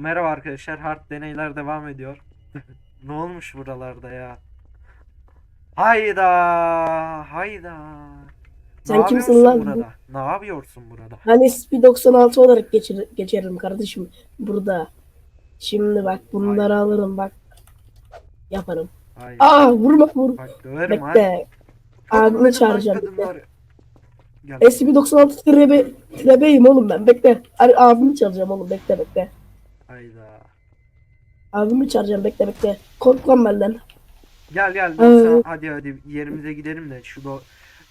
Merhaba arkadaşlar, hard deneyler devam ediyor. ne olmuş buralarda ya? Hayda, hayda. Sen ne kimsin lan? burada? Ne yapıyorsun burada? Ben SP96 olarak geçir, geçerim kardeşim burada. Şimdi bak bunları alırım bak. Yaparım. Hayır. Aa vurma vur. Bak döverim. Bekle. Vurdum çağıracağım. lan kadınları. Gel. SP96 trebe, trebeyim oğlum ben bekle. Abimi çağıracağım oğlum bekle bekle. Hayda. Abimi çağıracağım bekle bekle. Kork lan benden. Gel gel. Ee. 90 hadi hadi yerimize gidelim de şu do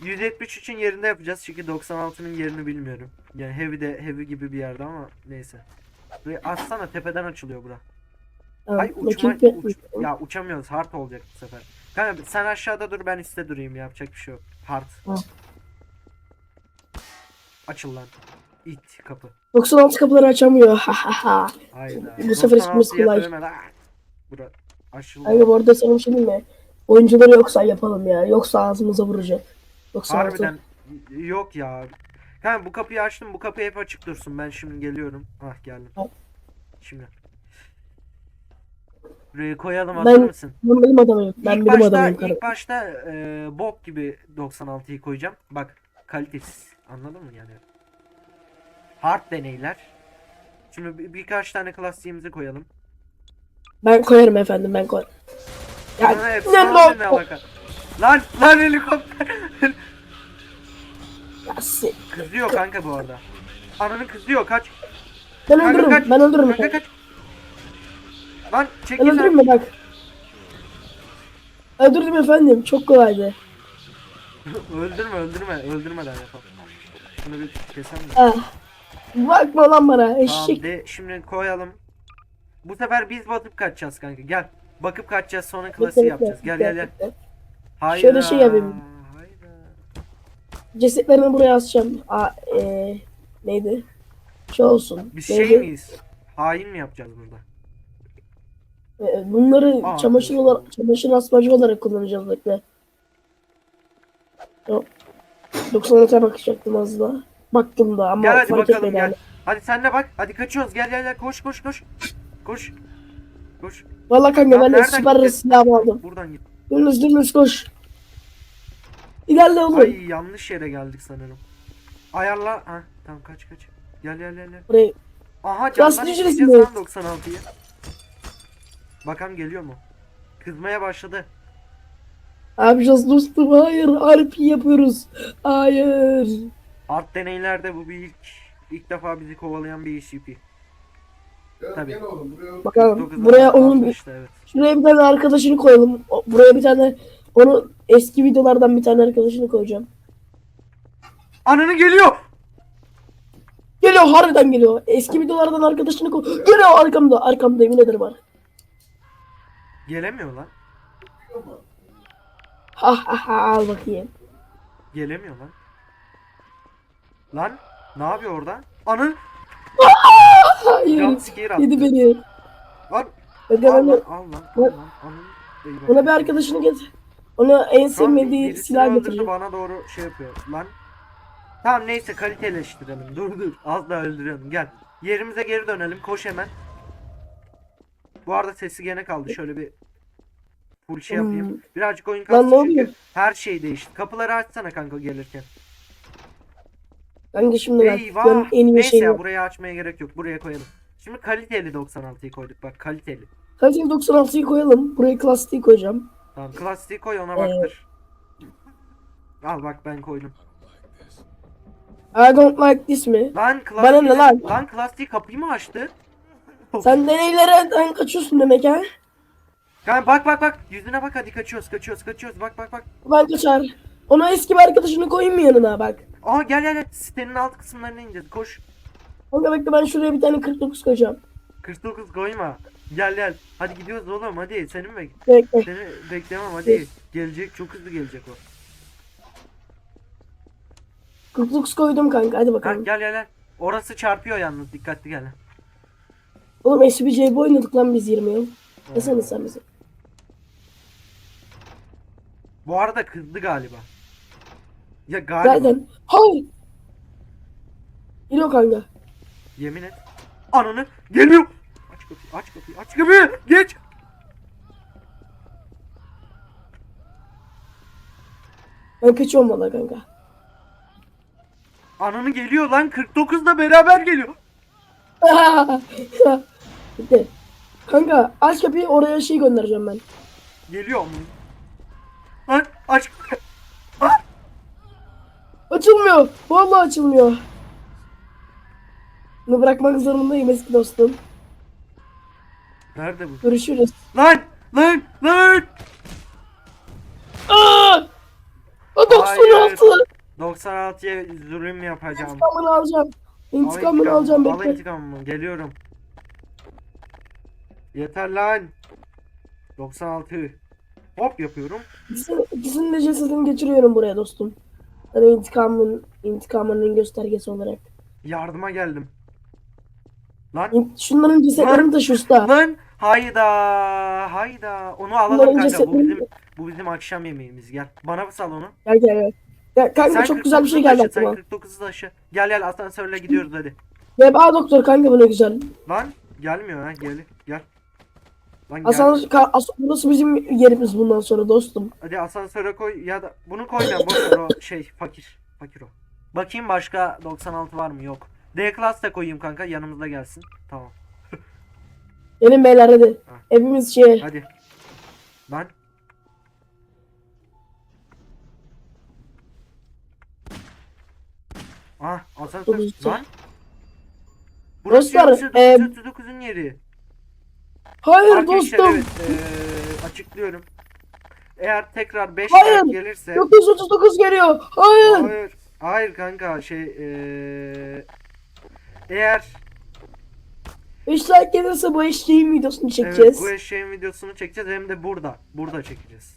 173'ün yerinde yapacağız çünkü 96'nın yerini bilmiyorum. Yani heavy de heavy gibi bir yerde ama neyse. Burayı açsana tepeden açılıyor bura. Tamam, Ay uçma, uç- ya uçamıyoruz hard olacak bu sefer. Kanka sen aşağıda dur ben üstte durayım yapacak bir şey yok. Hard. Tamam. Açıl lan. İt kapı. 96 kapıları açamıyor. Ha ha ha. Hayda. Bu sefer 96'ya kolay. Bura açıldı. Kanka bu arada sana bir şey diyeyim mi? Oyuncuları yoksa yapalım ya. Yoksa ağzımıza vuracak. Yoksa Harbiden yok ya. Kanka bu kapıyı açtım. Bu kapı hep açık dursun. Ben şimdi geliyorum. Ah geldim. Şimdi. Buraya koyalım Ben- mısın? Ben benim adamıyım. Ben ilk benim başta, adamıyım ilk başta e, bok gibi 96'yı koyacağım. Bak kalitesiz. Anladın mı yani? Hard deneyler. Şimdi bir, birkaç tane klasiğimizi koyalım. Ben koyarım efendim ben koyarım. Ya hep ne alaka? Lan lan helikopter. Ya si- kızıyor kanka bu arada. Ananı kızıyor kaç. Ben Kanka öldürürüm. kaç. Ben öldürürüm. Kanka kaç. Lan çek Ben öldürürüm mü bak. Öldürdüm efendim. Çok kolaydı. öldürme öldürme öldürmeden yapalım. Şunu bir keselim de. Ah. Bakma lan bana Tamam eşek. de şimdi koyalım. Bu sefer biz batıp kaçacağız kanka gel. Bakıp kaçacağız sonra klasiği Bekle, yapacağız. Gel bekle, gel gel. bekle. Hayda. Şöyle şey yapayım. Hayda. Cesetlerini buraya asacağım. Aa, ee, neydi? Şey olsun. Biz neydi? şey miyiz? Hain mi yapacağız burada? Ee, Bunları Aa, çamaşır evet. olarak, çamaşır asmacı olarak kullanacağız bekle. Yok. 96'ya bakacaktım az daha. Baktım da ama Gel hadi fark bakalım etmedi gel. yani. Hadi sen de bak. Hadi kaçıyoruz. Gel gel gel. Koş koş koş. Koş. Koş. Valla kanka Lan ben de nereden süper silahımı aldım. Buradan git. Dümdüz dümdüz koş. İlerle oğlum. Ay yanlış yere geldik sanırım. Ayarla. Ha tamam kaç kaç. Gel gel gel. gel. Buraya Aha Rastlayıcı isteyeceğiz resmi. lan 96'yı. Bakalım geliyor mu? Kızmaya başladı. Ne yapacağız dostum? Hayır. RP yapıyoruz. Hayır. Art deneylerde bu bir ilk ilk defa bizi kovalayan bir SCP. Gel, Tabii. gel oğlum buraya. Bakalım. 49 Buraya onun bir, işte evet. şuraya bir tane arkadaşını koyalım. O- Buraya bir tane onu eski videolardan bir tane arkadaşını koyacağım. Ananı geliyor. Geliyor harbiden geliyor. Eski videolardan arkadaşını koy. Geliyor arkamda. Arkamda yemin ederim var. Gelemiyor lan. Ha ha ha al bakayım. Gelemiyor lan. Lan ne yapıyor orada? Anın Hayır. jumpscare attı. Yedi beni. Lan Ben al ona, al lan al lan. Anın. Eyvah. ona bir arkadaşını getir. Ona en sevmediği silah getirecek. bana doğru şey yapıyor lan. Tamam neyse kaliteleştirelim. Dur dur. Az daha öldürüyorum. Gel. Yerimize geri dönelim. Koş hemen. Bu arada sesi gene kaldı. Şöyle bir full şey yapayım. Hmm. Birazcık oyun ne çünkü her şey değişti. Kapıları açsana kanka gelirken. Kanka şimdi bak. Eyvah. en iyi Neyse şeyim. ya buraya açmaya gerek yok. Buraya koyalım. Şimdi kaliteli 96'yı koyduk bak kaliteli. Kaliteli 96'yı koyalım. Buraya klasiği koyacağım. Tamam klasiği koy ona Ee, baktır. Al bak ben koydum. I don't like this mi? Lan Bana ne klasiği, lan? lan klasiği kapıyı mı açtı? Sen deneylerden kaçıyorsun demek ha? Kanka bak bak bak yüzüne bak hadi kaçıyoruz kaçıyoruz kaçıyoruz bak bak bak. Ben kaçar. Ona eski bir arkadaşını koyayım mı yanına bak. Aa gel gel gel sitenin alt kısımlarına ineceğiz koş. Kanka bekle ben şuraya bir tane 49 koyacağım. 49 koyma. Gel gel hadi gidiyoruz oğlum hadi seni mi bek Bekle. seni beklemem hadi. Gelecek çok hızlı gelecek o. 49 koydum kanka hadi Kanka bakalım. gel gel gel. Orası çarpıyor yalnız dikkatli gel. Oğlum SBC'yi oynadık lan biz 20 yıl. Desene sen bize. Bu arada kızdı galiba. Ya galiba. Zaten. Hayır. Geliyor kanka. Yemin et. Ananı geliyor. Kaç kapıyı aç kapıyı aç kapıyı geç. Ben kaçıyorum valla kanka. Ananı geliyor lan 49 da beraber geliyor. Bitti. Kanka aç kapıyı oraya şey göndereceğim ben. Geliyor mu? Lan aç. Açılmıyor. Vallahi açılmıyor. Bunu bırakmak zorundayım eski dostum. Nerede bu? Görüşürüz. Lan lan lan. Aa! O 96. 96'ya zulüm yapacağım. İntikamını alacağım. İntikamını Al alacağım Al bekle. intikamımı. Geliyorum. Yeter lan. 96. Hop yapıyorum. İkisini, ikisinin de cesedini geçiriyorum buraya dostum. Hani intikamın, intikamının göstergesi olarak. Yardıma geldim. Lan. İn- Şunların cesetlerini taşı usta. lan. Hayda hayda. Onu alalım Bunların kanka. Bu cesetlerini... bizim bu bizim akşam yemeğimiz. Gel. Bana sal onu? Gel gel gel. Ya kanka çok güzel bir şey 49'u geldi taşı, aklıma. sen 49'u taşı. Gel gel. Asansörle gidiyoruz hadi. Ya aa doktor kanka bu ne güzel. lan. Gelmiyor ha gel gel lan gel Asan, ka- as- burası bizim yerimiz bundan sonra dostum. hadi asansöre koy ya da bunu koyma boş ver o şey fakir fakir o bakayım başka 96 var mı yok D class da koyayım kanka yanımızda gelsin tamam Gelin beyler hadi. Ha. Hepimiz şey. hadi lan Ah asansör Otuz lan Burası Dostlar, Burası e, 39'un yeri. Hayır Arkadaşlar dostum. evet eee, açıklıyorum. Eğer tekrar 5 Hayır. gelirse 939 geliyor. Hayır. Hayır. Hayır kanka şey eee eğer 5 like gelirse bu eşeğin videosunu evet, çekeceğiz. bu eşeğin videosunu çekeceğiz hem de burada. Burada çekeceğiz.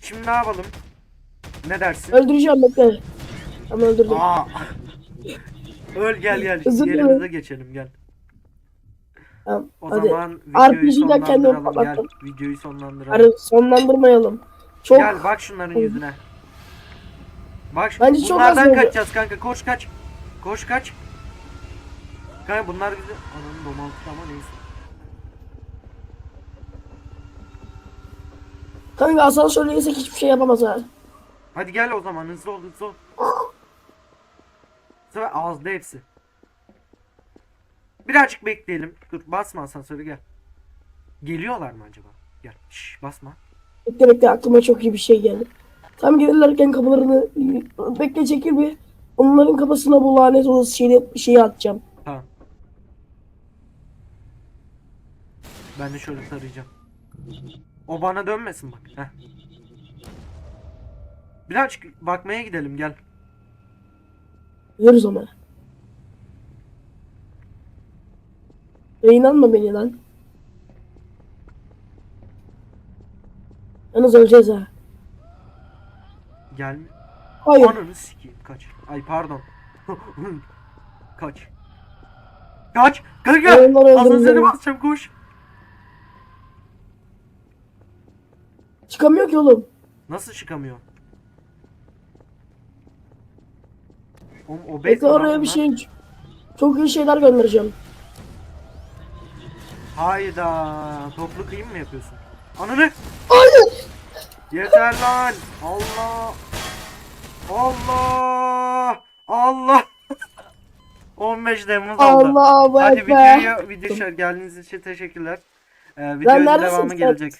Şimdi ne yapalım? Ne dersin? Öldüreceğim bekle. Ama öldürdüm. Aa. Öl gel gel. Yerimize geçelim gel. Tamam, O hadi. zaman videoyu RPG'den kendimi sonlandıralım gel. patlattım. Videoyu sonlandıralım. Hadi sonlandırmayalım. Çok Gel bak şunların yüzüne. Bak şu- Bence çok bunlardan oldu. kaçacağız kanka. Koş kaç. Koş kaç. Kanka bunlar bizi ananın domaltı ama neyse. kanka asansörle yesek hiçbir şey yapamaz ha. Hadi gel o zaman hızlı ol hızlı ol. Sefer ağızda hepsi. Birazcık bekleyelim. Dur basma asansörü gel. Geliyorlar mı acaba? Gel. Şş, basma. Bekle bekle aklıma çok iyi bir şey geldi. Tam gelirlerken kapılarını bekle çekil bir. Onların kafasına bu lanet olası şeyi, şeyi atacağım. Tamam. Ben de şöyle tarayacağım. O bana dönmesin bak. Heh. Birazcık bakmaya gidelim gel. Görürüz ama. Ya inanma beni lan. Yalnız öleceğiz ha. Gel. Hayır. Ananı sikeyim kaç. Ay pardon. kaç. Kaç. Öldürün Asansöre beni. basacağım koş. Çıkamıyor ki oğlum. Nasıl çıkamıyor? Oğlum obez Bekle mi lan oraya bir şey... Çok iyi şeyler göndereceğim. Hayda. Toplu kıyım mı yapıyorsun? Ananı. Hayır. Yeter lan. Allah. Allah. Allah. 15 Temmuz oldu. Allahu Hadi videoya video geldiğiniz için teşekkürler. Ee, videonun neredesin devamı sen? gelecek.